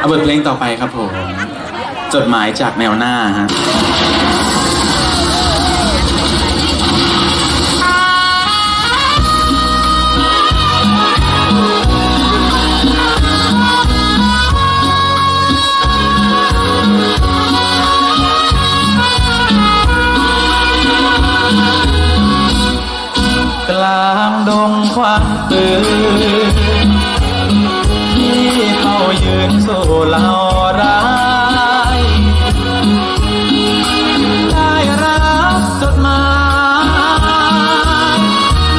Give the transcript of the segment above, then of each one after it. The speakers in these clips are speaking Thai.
เอาบทเพลงต่อไปครับผม จดหมายจากแนวหน้าฮะกลางดงควันปืน เขายืนสู้เหล่าร้ายได้รับจดหมาย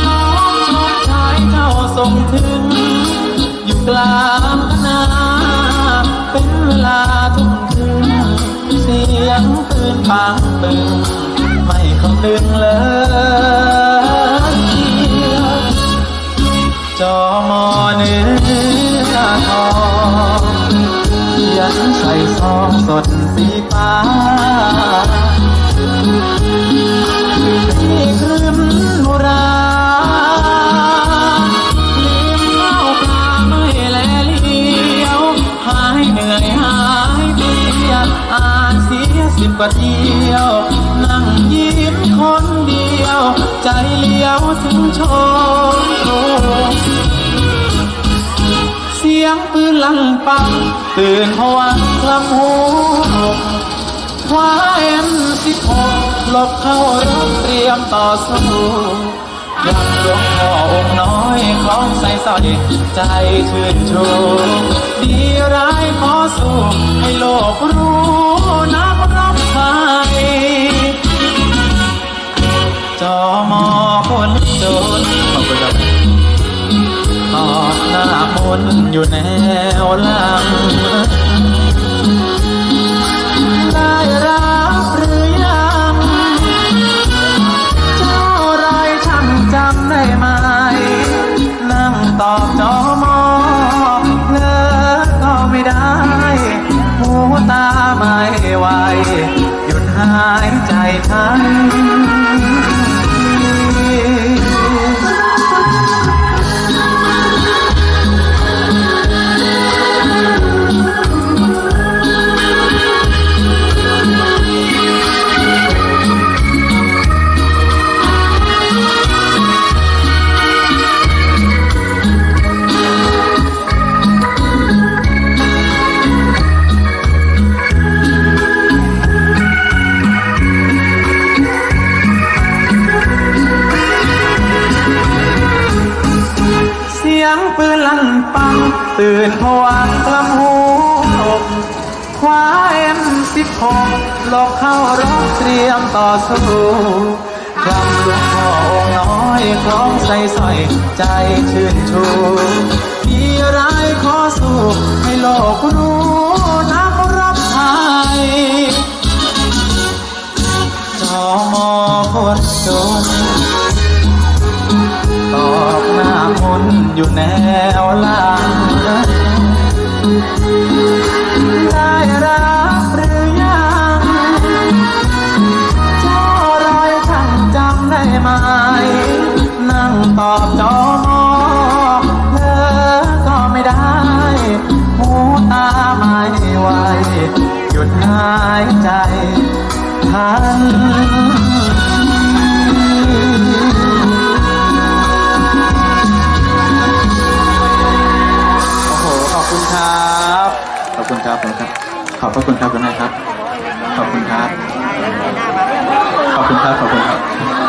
น้องชมชายเจ้าส่งถึง อยู่กลางคณะเป็นเวลาทุ่มถึงเสียงปืนปังปึงไม่คำนึงเลยจอมอเนื้อทอง นใส่ซองสดสีฟ้าที่ครึ้มนุราลืมเล่าปลาไม่แลเลี้ยว หายเหนื่อยหายเพลียอ่านเสียสิบกว่าเที่ยว นั่งยิ้มคนเดียว ใจเลี้ยวถึงโชม ยงปืนลั่นปัง ตื่นผวังลำหูคว้าเอ็มสิบหกหลบเข้ารบเตรียมต่อสู้ยังหลวงพ่อองค์น้อยของใส่สอยใจชื่นชูดีร้ายขอสู้ให้โลกรู้นักรับไทยจอมอคนจนขอบคุณครับตอ มนอยู่แนวหลังได้รับหรือยังเจ้าไรช่างจำได้ไหม นั่งตอบจอมอเลิกก็ไม่ได้ หูตาไม่ไหว หยุดหายใจทัน ปัง ตื่นผวังกลำหูคว้าเอ็มสิบหกหลบเข้ารบเตรียมต่อสู้คลำหลวงพ่อองค์น้อยคล้องใส่สอยใจชื่นชูดีร้ายขอสู้ให้โลกรู้นักรับไทยจอมอคนจน นอยู่แนวหลังได้รับหรือยังเจ้ารอยช่างจำได้ไหม นั่งตอบจอมอเลิกก็ไม่ได้ หูตาไม่ไหวหยุดหายใจทัน ขอบคุณครับคุณครับ ขอบพระคุณครับคุณนายครับ ขอบคุณครับ ขอบคุณครับ ขอบคุณครับ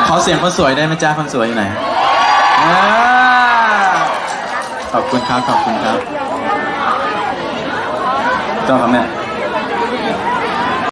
ขอเสียงคนสวยได้ไหมจ้าคนสวยอยู่ไหนอ่าขอบคุณครับ ขอบคุณครับเจ้าครับเนี่ย